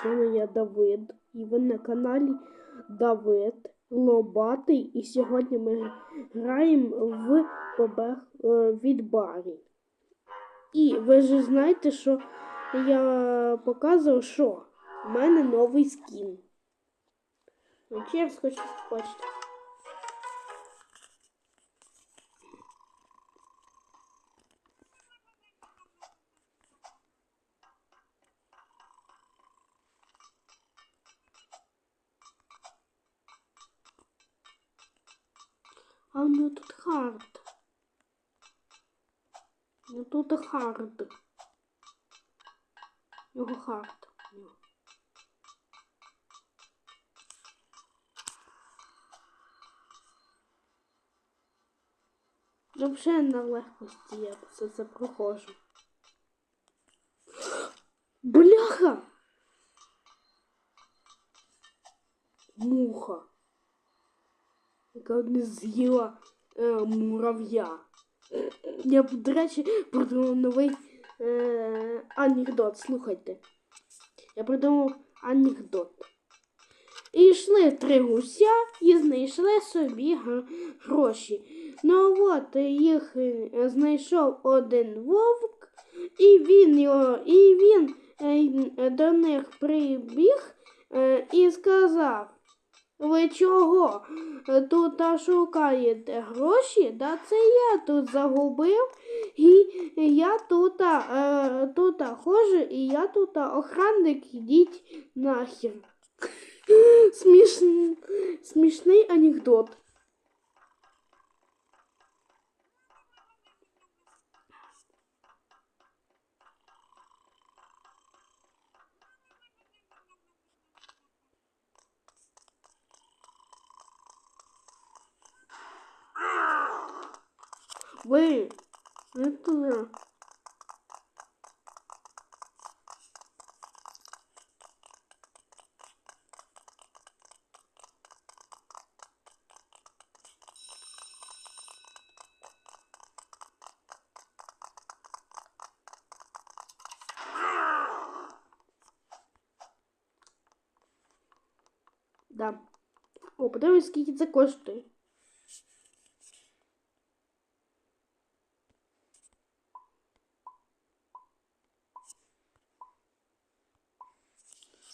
з вами я Давид, і ви на каналі Давид Лобатий. І сьогодні ми граємо в побег е, від Барі. І ви ж знаєте, що я показував, що в мене новий скін. Ну, я хочу побачити. А у нього тут хард. Ну тут хард. Хард. у нього. Ну, вже на легкості я все це проходжу. Бляха! Не з'їла е, мурав'я. Я, до речі, придумав новий е, анекдот. Слухайте. Я придумав анекдот. І йшли три гуся і знайшли собі гроші. Ну от їх е, знайшов один вовк, і він його, і він е, до них прибіг е, і сказав. Ви чого е, тут шукаєте гроші? Да це я тут загубив, і я тут, е, тут ходжу, і я тут охранник, йдіть нахер. Смішний, Смішний анекдот. Ви, не туди. Да. О, подивись, скільки це коштує.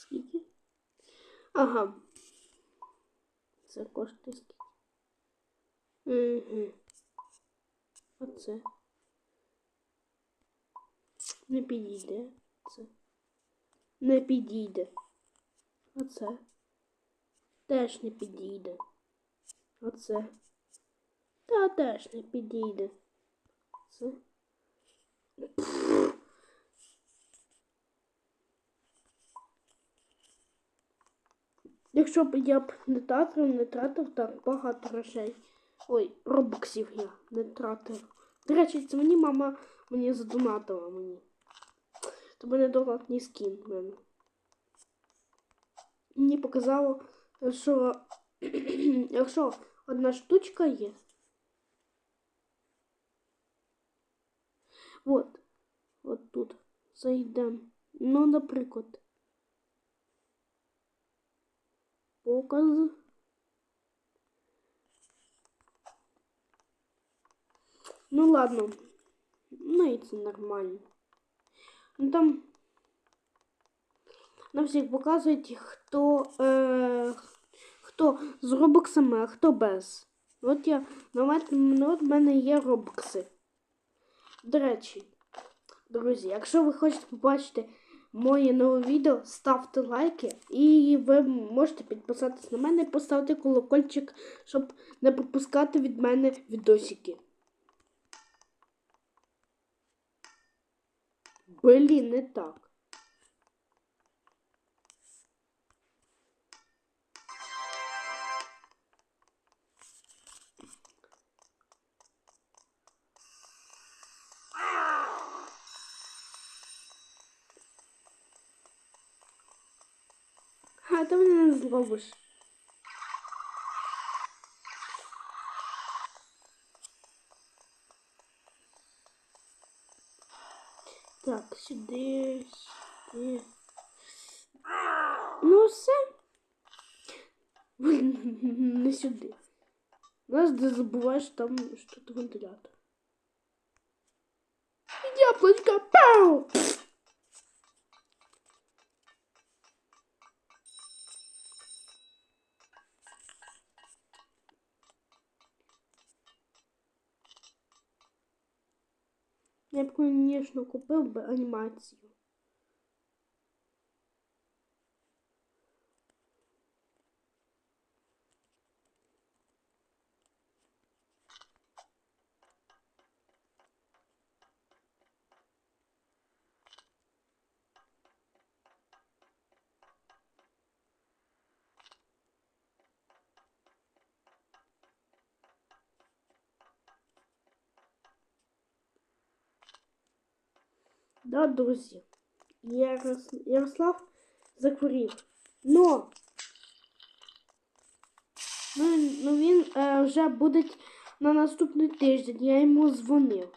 Скільки? Ага. Це коштує скільки. Угу. Оце. Не підійде. Це. Не підійде. Оце. Теж не підійде. Оце. Та теж не підійде. Це. Якщо б я б не тратив, не тратив так багато грошей. Ой, робоксів я не тратив. До речі, це мені мама мені задонатила мені. То мене донатний скін в мене. Мені показало, що якщо одна штучка є. От, от тут зайдемо. Ну, наприклад. Показ. Ну ладно. Ну і це нормально. Ну там на всіх показують, хто, е, хто з робоксами, а хто без. От я на ну, в мене є робокси. До речі, друзі, якщо ви хочете побачити моє нове відео, ставте лайки і ви можете підписатись на мене і поставити колокольчик, щоб не пропускати від мене відосики. Блін, не так. А ти мене не зловиш. Так, сюди, сюди. все. Не сюди. Нас де забуваєш там що то вентилятор. Яблочко! Пау! Я б, звісно, купив би анімацію. Да, друзі. Ярос... Ярослав захворів. Но ну, ну він е, вже буде на наступний тиждень. Я йому дзвонив.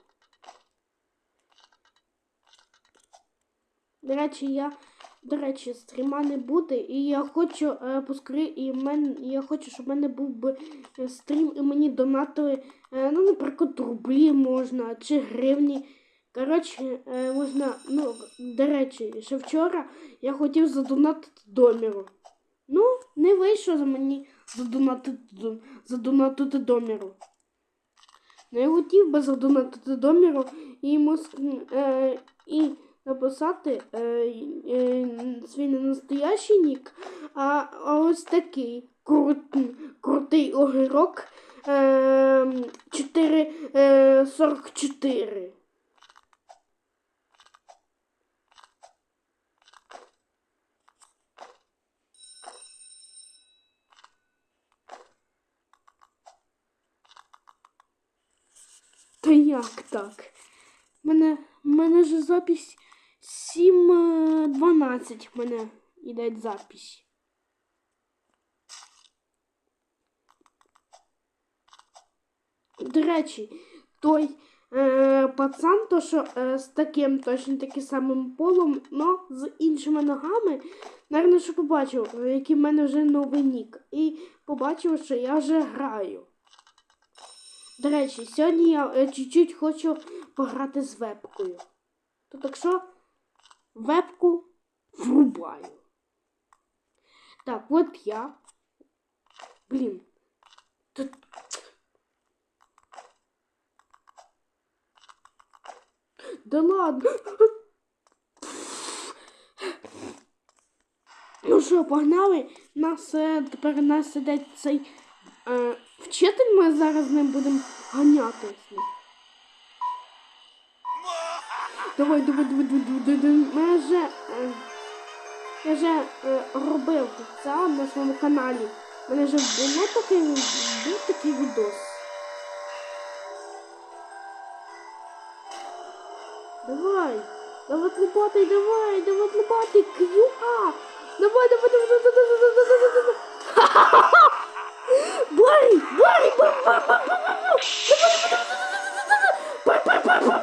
До речі, я, до речі, стріма не буде, і я хочу е, поскорі, і мен, я хочу, щоб в мене був би е, стрім, і мені донатили, е, ну, наприклад, рублі можна, чи гривні. Коротше, е, можна, ну, до речі, ще вчора я хотів задонатити доміру. Ну, не вийшло за мені задонатити, задонатити доміру. Ну, я хотів би задонатити доміру і йому е, і написати е, е, свій не настоящий нік, а, а ось такий крут, крутий огірок е, 4, е, 44. Та як так? Мене, мене ж запись 7.12 мене йде запись. До речі, той е, пацан, то що е, з таким точно таким самим полом, но з іншими ногами, наверное, що побачив, е, який в мене вже новий нік. І побачив, що я вже граю. До речі, сьогодні я е, чуть-чуть хочу пограти з вебкою. То так що вебку врубаю. Так, от я. Блін. Тут... Да ладно. Ну що, погнали? Нас е, тепер нас сидить цей е, вчитель, ми зараз ним будемо ганятися. Давай, давай, давай, давай, давай, давай. Ми вже, е, я вже е, робив це на своєму каналі. У мене вже було такий, був такий відос. Давай, давай лопатай, давай, давай лопатай, к'юа! Давай, давай, давай, давай, давай, давай, давай, давай, давай. dua hari dua hari Bye, bye, bye, bye.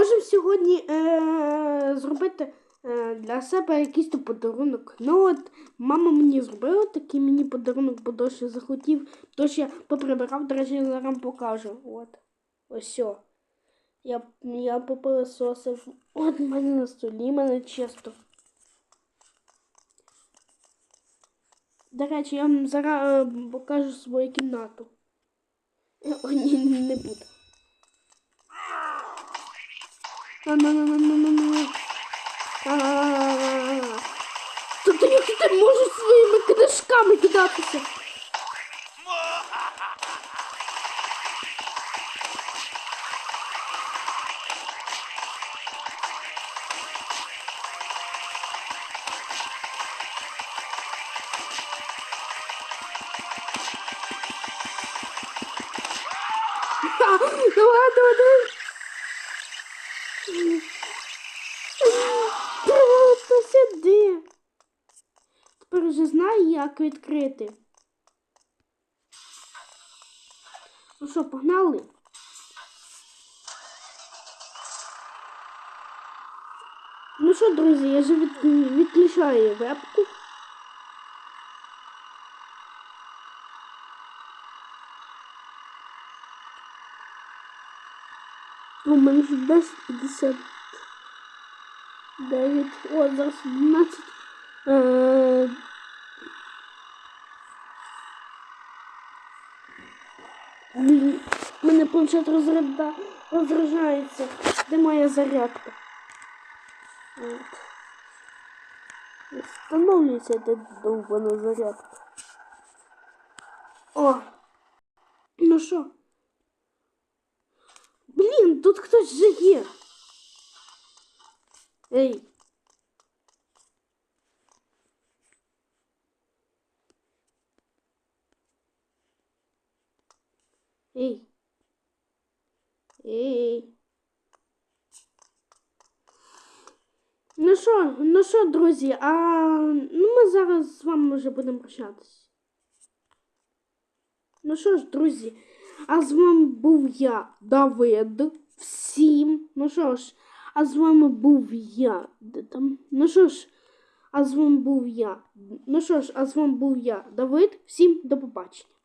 Можемо сьогодні е, зробити е, для себе якийсь подарунок. Ну от мама мені зробила такий мені подарунок, бо дощ захотів. Тож я поприбирав, до речі, зараз покажу. От. Ось. Я, я попилисосив. От в мене на столі, мене чисто. До речі, я вам зараз е, покажу свою кімнату. О, ні, не буду. Тобто як ти можеш своїми книжками кидатися? Ха, Давай, як відкрити. Ну що, погнали? Ну що, друзі, я вже від... відключаю вебку. У мене вже 10.50. 9. О, зараз 11. Е, Блін, мене планшет розряда... розряджається. Де моя зарядка? От. Встановлюється де довбана зарядка. О! Ну що? Блін, тут хтось же є. Ей. Ей. Ну що, ну що, друзі, а ну ми зараз з вами вже будемо прощатися. Ну що ж, друзі, а з вами був я, Давид. Всім. Ну що ж, а з вами був я. Де там? Ну що ж, а з вами був я. Ну що ж, а з вами був я, Давид. Всім до побачення.